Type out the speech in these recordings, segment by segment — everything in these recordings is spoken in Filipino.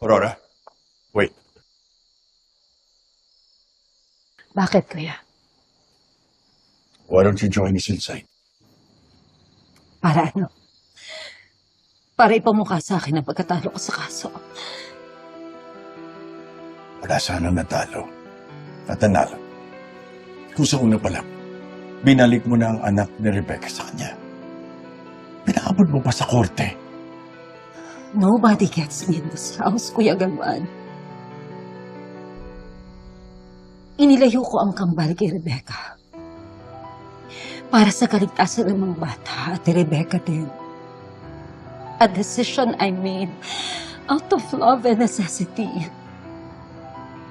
Aurora, wait. Bakit, kuya? Why don't you join us inside? Para ano? Para ipamukha sa akin ang pagkatalo ko sa kaso. Wala sanang natalo. At nanalo. Kung sa una pa lang, binalik mo na ang anak ni Rebecca sa kanya. Pinaabot mo pa sa korte. Nobody gets me in this house, Kuya Galwan. Inilayo ko ang kambal kay Rebecca. Para sa kaligtasan ng mga bata at Rebecca din. A decision I made out of love and necessity.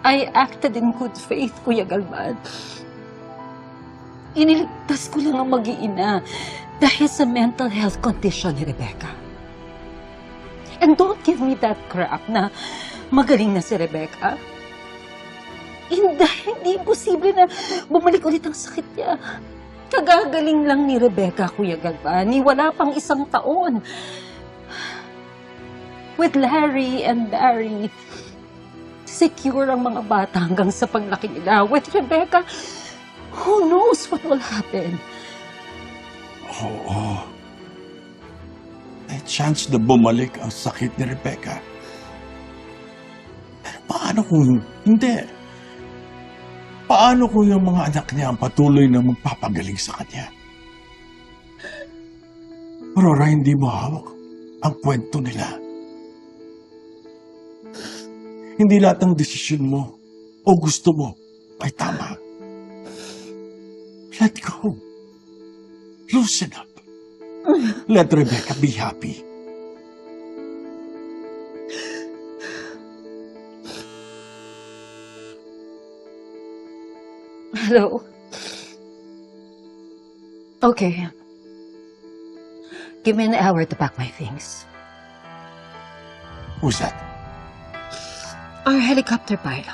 I acted in good faith, Kuya Galvan. Iniligtas ko lang ang mag-iina dahil sa mental health condition ni Rebecca. And don't give me that crap na magaling na si Rebecca. Hindi, hindi imposible na bumalik ulit ang sakit niya. Kagagaling lang ni Rebecca, Kuya Galvani. Wala pang isang taon. With Larry and Barry, secure ang mga bata hanggang sa paglaki nila. With Rebecca, who knows what will happen? Oo. May chance na bumalik ang sakit ni Rebecca. Pero paano kung hindi? Paano kung yung mga anak niya ang patuloy na magpapagaling sa kanya? Aurora, hindi mo hawak ang kwento nila. Hindi lahat ng desisyon mo o gusto mo ay tama. Let go. Loosen up. Let Rebecca be happy. Hello? Okay. Give me an hour to pack my things. Who's that? Our helicopter pilot.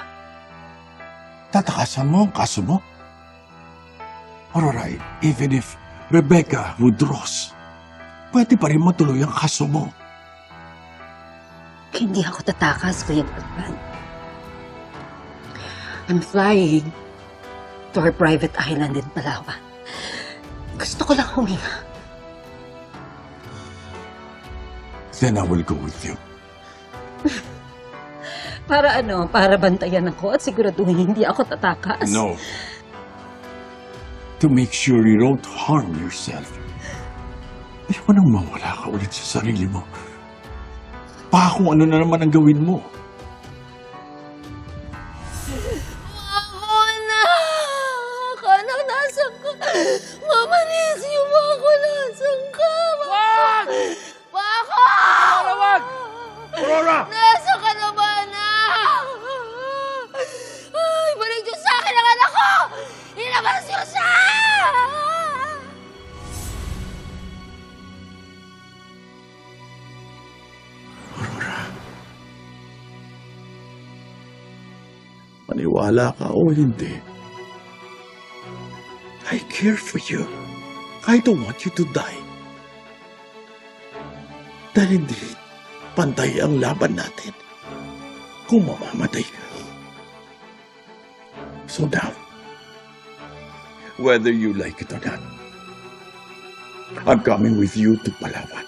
Tatakasan mo ang kaso mo? Aurora, even if Rebecca withdraws, pwede pa rin matuloy ang kaso mo. Hindi ako tatakas, Kuya Galvan. I'm flying to our private island in Palawan. Gusto ko lang huminga. Then I will go with you. Para ano? Para bantayan ako at siguraduhin hindi ako tatakas. No. To make sure you don't harm yourself. Ayoko nang mawala ka ulit sa sarili mo. Pa kung ano na naman ang gawin mo. Ako na! Ako na, nasan ka? Mama, nisyo mo ako, nasan ka? Wag! Bako! Aurora, wag! Aurora! Maniwala ka o hindi. I care for you. I don't want you to die. Dahil hindi pantay ang laban natin kung mamamatay ka. So now, whether you like it or not, I'm coming with you to Palawan.